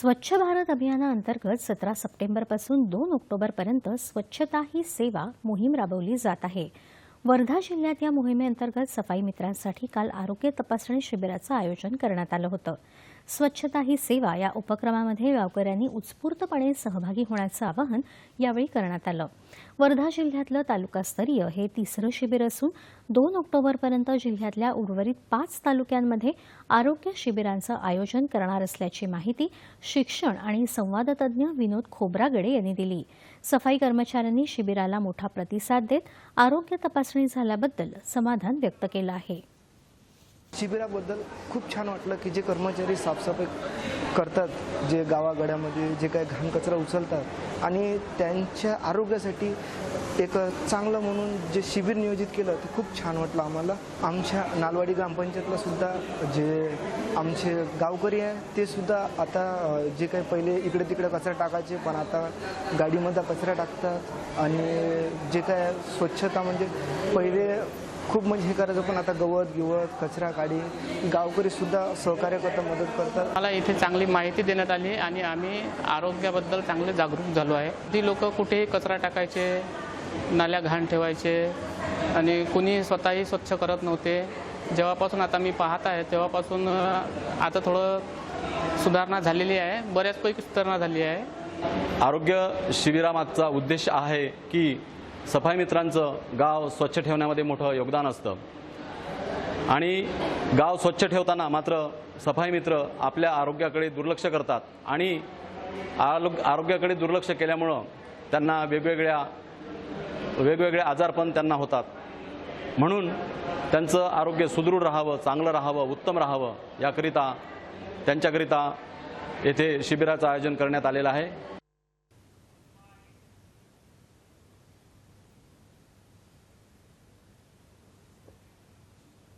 स्वच्छ भारत अभियानाअंतर्गत सतरा सप्टेंबरपासून दोन ऑक्टोबरपर्यंत स्वच्छता ही सेवा मोहीम राबवली जात आहे. वर्धा जिल्ह्यात या मोहिमेअंतर्गत सफाई मित्रांसाठी काल आरोग्य तपासणी शिबिराचं आयोजन करण्यात आलं होतं. स्वच्छता ही सेवा या उपक्रमामध्ये गावकऱ्यांनी उत्स्फूर्तपणे सहभागी होण्याचं आवाहन यावेळी करण्यात आलं. वर्धा जिल्ह्यातलं तालुकास्तरीय हे तिसरं शिबिर असून दोन ऑक्टोबरपर्यंत जिल्ह्यातल्या उर्वरित पाच तालुक्यांमध्ये आरोग्य शिबिरांचं आयोजन करणार असल्याची माहिती शिक्षण आणि संवादतज्ञ विनोद खोब्रागडे यांनी दिली. सफाई कर्मचाऱ्यांनी शिबिराला मोठा प्रतिसाद देत आरोग्य तपासणी झाल्याबद्दल समाधान व्यक्त केलं आहे. शिबिराबद्दल खूप छान वाटलं की जे कर्मचारी साफसफाई करतात जे गावागड्यामध्ये जे काही घाण कचरा उचलतात आणि त्यांच्या आरोग्यासाठी एक चांगलं म्हणून जे शिबिर नियोजित केलं ते खूप छान वाटलं आम्हाला. आमच्या नालवाडी ग्रामपंचायतला सुद्धा जे आमचे गावकरी आहे ते सुद्धा आता जे काही पहिले इकडे तिकडे कचरा टाकायचे पण आता गाडीमध्ये कचरा टाकतात आणि जे काय स्वच्छता म्हणजे पहिले खूप म्हणजे हे करायचं पण आता गवत गिवत कचरा काढी गावकरी सुद्धा सहकार्य करतात मदत करतात. मला इथे चांगली माहिती देण्यात आली आणि आम्ही आरोग्याबद्दल चांगले जागरूक झालो आहे. ती लोक कुठेही कचरा टाकायचे नाल्या घाण ठेवायचे आणि कुणी स्वतःही स्वच्छ करत नव्हते. जेव्हापासून आता मी पाहत आहे तेव्हापासून आता थोडं सुधारणा झालेली आहे. बऱ्याचपैकी सुधारणा झाली आहे. आरोग्य शिबिरामागचा उद्देश आहे की सफाई मित्रांचं गाव स्वच्छ ठेवण्यामध्ये मोठं योगदान असतं. आणि गाव स्वच्छ ठेवताना मात्र सफाई मित्र आपल्या आरोग्याकडे दुर्लक्ष करतात. आणि आरोग आरोग्याकडे दुर्लक्ष केल्यामुळं त्यांना वेगवेगळ्या वेगवेगळे आजारपण त्यांना होतात. म्हणून त्यांचं आरोग्य सुदृढ राहावं चांगलं राहावं उत्तम राहावं याकरिता त्यांच्याकरिता येथे शिबिराचं आयोजन करण्यात आलेलं आहे.